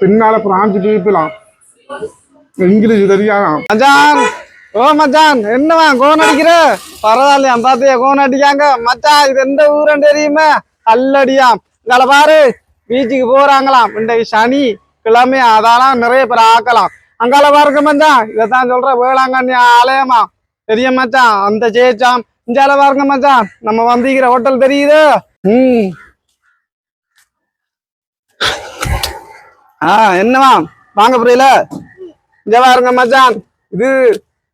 பின்னால branch பீப்பிளாம் English தெரியாதா? மச்சான்! ஓ மச்சான்! என்னவா கோன் அடிக்கிற? பரவாயில்லையா பாத்தியா கோன் அடிக்காங்க. மச்சான் இது எந்த ஊருன்னு தெரியுமா? அல்லடியாம். இதால பாரு பீச்சுக்கு போறாங்களாம். இன்றைக்கு சனி கிழமை அதெல்லாம் நிறைய பேர் ஆக்கலாம். அங்கால பாருங்க மச்சான். இதைத்தான் சொல்ற வேளாங்கண்ணி ஆலயமா? தெரியும் மச்சான். அந்த சேச்சாம். இஞ்சால பாருங்க மச்சான். நம்ம வந்திக்கிற ஹோட்டல் தெரியுது? ம். ஆ என்னவா வாங்க புரியல. இங்க பாருங்க மச்சான். இது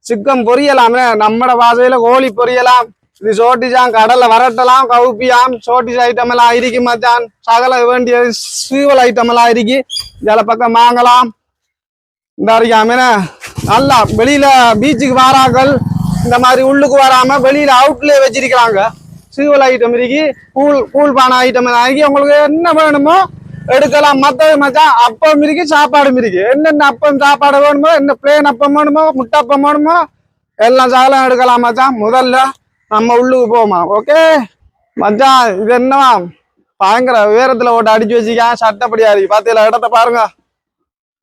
சிக்கன் பொரியலாமே. நம்மட பாசையில கோழி பொரியலாம். இது சோட்டிச்சான் கடல்ல வரட்டலாம் கவுப்பியாம். சோட்டிஸ் ஐட்டம் எல்லாம் இருக்கு மச்சான். சகல வேண்டிய சீவல் ஐட்டம் எல்லாம் இருக்கு இதில் பக்கம் வாங்கலாம். இந்த அறியாம நல்லா வெளியில பீச்சுக்கு வாராக்கள். இந்த மாதிரி உள்ளுக்கு வராம வெளியில அவுட்லயே வச்சிருக்கிறாங்க. சீவல் ஐட்டம் இருக்கு. கூழ் கூழ் பானை ஐட்டம் எல்லாம் இருக்கு உங்களுக்கு என்ன வேணுமோ எடுக்கலாம். மத்தது மச்சான் அப்பம் இருக்கு சாப்பாடும் இருக்கு என்னென்ன அப்பம் சாப்பாடு வேணுமோ என்ன பிளேன் அப்பம் வேணுமோ முட்டை அப்பம் வேணுமோ எல்லாம் சாலம் எடுக்கலாம் மச்சான் முதல்ல நம்ம உள்ளுக்கு போமா ஓகே மச்சான் இது என்னவா? பயங்கர உயரத்துல ஓட்டு அடிச்சு வச்சிருக்கேன் சட்டப்படியா இருக்கு. பாத்தீங்களா? இடத்த பாருங்க.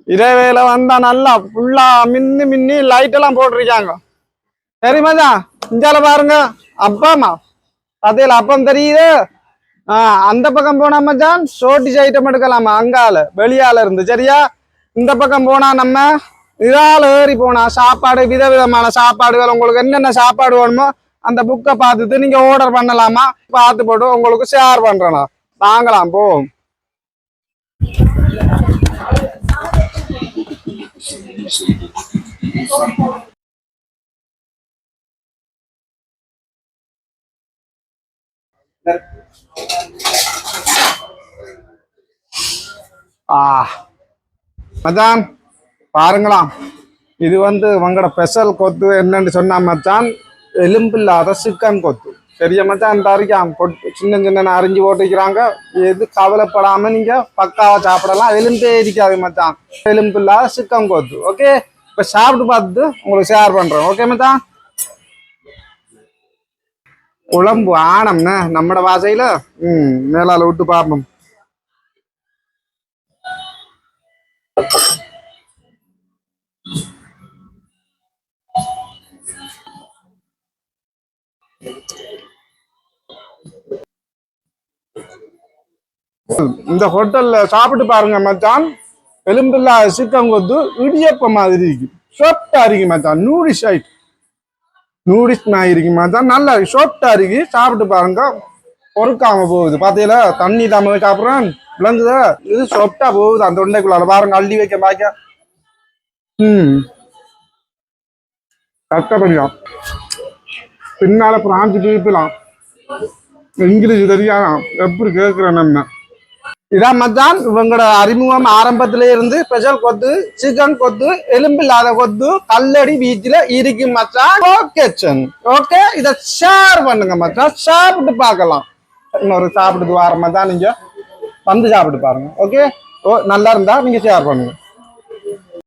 இரவேல வந்தா நல்லா ஃபுல்லா மின்னி மின்னி லைட் எல்லாம் போட்டிருக்காங்க. சரி மச்சான் இஞ்சால பாருங்க. அப்பாமா? பாத்தீங்களா? அப்பம் தெரியுது. அந்த பக்கம் போனா மச்சான் ஷோட்டிஸ் ஐட்டம் எடுக்கலாமா? அங்கால வெளியால இருந்து சரியா? இந்த பக்கம் போனா நம்ம இதால ஏறி போனா சாப்பாடு விதவிதமான சாப்பாடுகள் உங்களுக்கு என்னென்ன சாப்பாடு வேணுமோ அந்த புக்கை பார்த்துட்டு நீங்க ஆர்டர் பண்ணலாமா? பார்த்து போட்டு உங்களுக்கு ஷேர் பண்றனா. வாங்கலாம் போ. ஆ. மச்சான் பாருங்களாம். இது வந்து உங்களோட ஸ்பெஷல் கொத்து என்னன்னு சொன்னா மச்சான் எலும்பு இல்லாத சிக்கன் கொத்து. சரியா மச்சான்? இந்த வரைக்கும் கொட்டு சின்ன சின்ன அரிஞ்சு போட்டுக்கிறாங்க எது கவலைப்படாம நீங்க பக்காவா சாப்பிடலாம். எலும்பே இருக்காது மச்சான். எலும்பு இல்லாத சிக்கன் கொத்து. ஓகே இப்ப சாப்பிட்டு பார்த்துட்டு உங்களுக்கு ஷேர் பண்றேன். ஓகே மச்சான்? குழம்பு ஆனம்னா நம்மட வாசையில உம் மேலால விட்டு பார்ப்போம் இந்த ஹோட்டல்ல சாப்பிட்டு பாருங்க மச்சான். எலும்பில்லா சிக்கன் கொத்து இடியப்ப மாதிரி இருக்கு. சாஃப்டா இருக்கு மச்சான். நூடிஷ் ஐட் நூடிஸ் மாதிரி இருக்கு மச்சான். நல்லா சாஃப்டா இருக்கு. சாப்பிட்டு பாருங்க. பொறுக்காம போகுது. பார்த்தீங்களா தண்ணி தாம சாப்பிட்றேன். விளங்குதா? இது சாஃப்டா போகுது. அந்த உண்டைக்குள்ளால பாருங்க. அள்ளி வைக்க பாக்க. ம். கஷ்டப்படியாம் பின்னால பிராஞ்சு பீப்பிளாம் இங்கிலீஷ் தெரியாதான் எப்படி கேட்கிறேன் நம்ம? இதான் மச்சான் இவங்களோட அறிமுகம் ஆரம்பத்துல இருந்து ஸ்பெஷல் கொத்து சிக்கன் கொத்து எலும்பு இல்லாத கொத்து கல்லடி பீச்சில் இருக்கு மச்சான் ஓகே சன் ஓகே இதை ஷேர் பண்ணுங்க மச்சான் சாப்பிட்டு பார்க்கலாம். இன்னொரு சாப்பிட்டு வாரமாக தான் நீங்க வந்து சாப்பிட்டு பாருங்க. ஓகே ஓ நல்லா இருந்தா நீங்க ஷேர் பண்ணுங்க.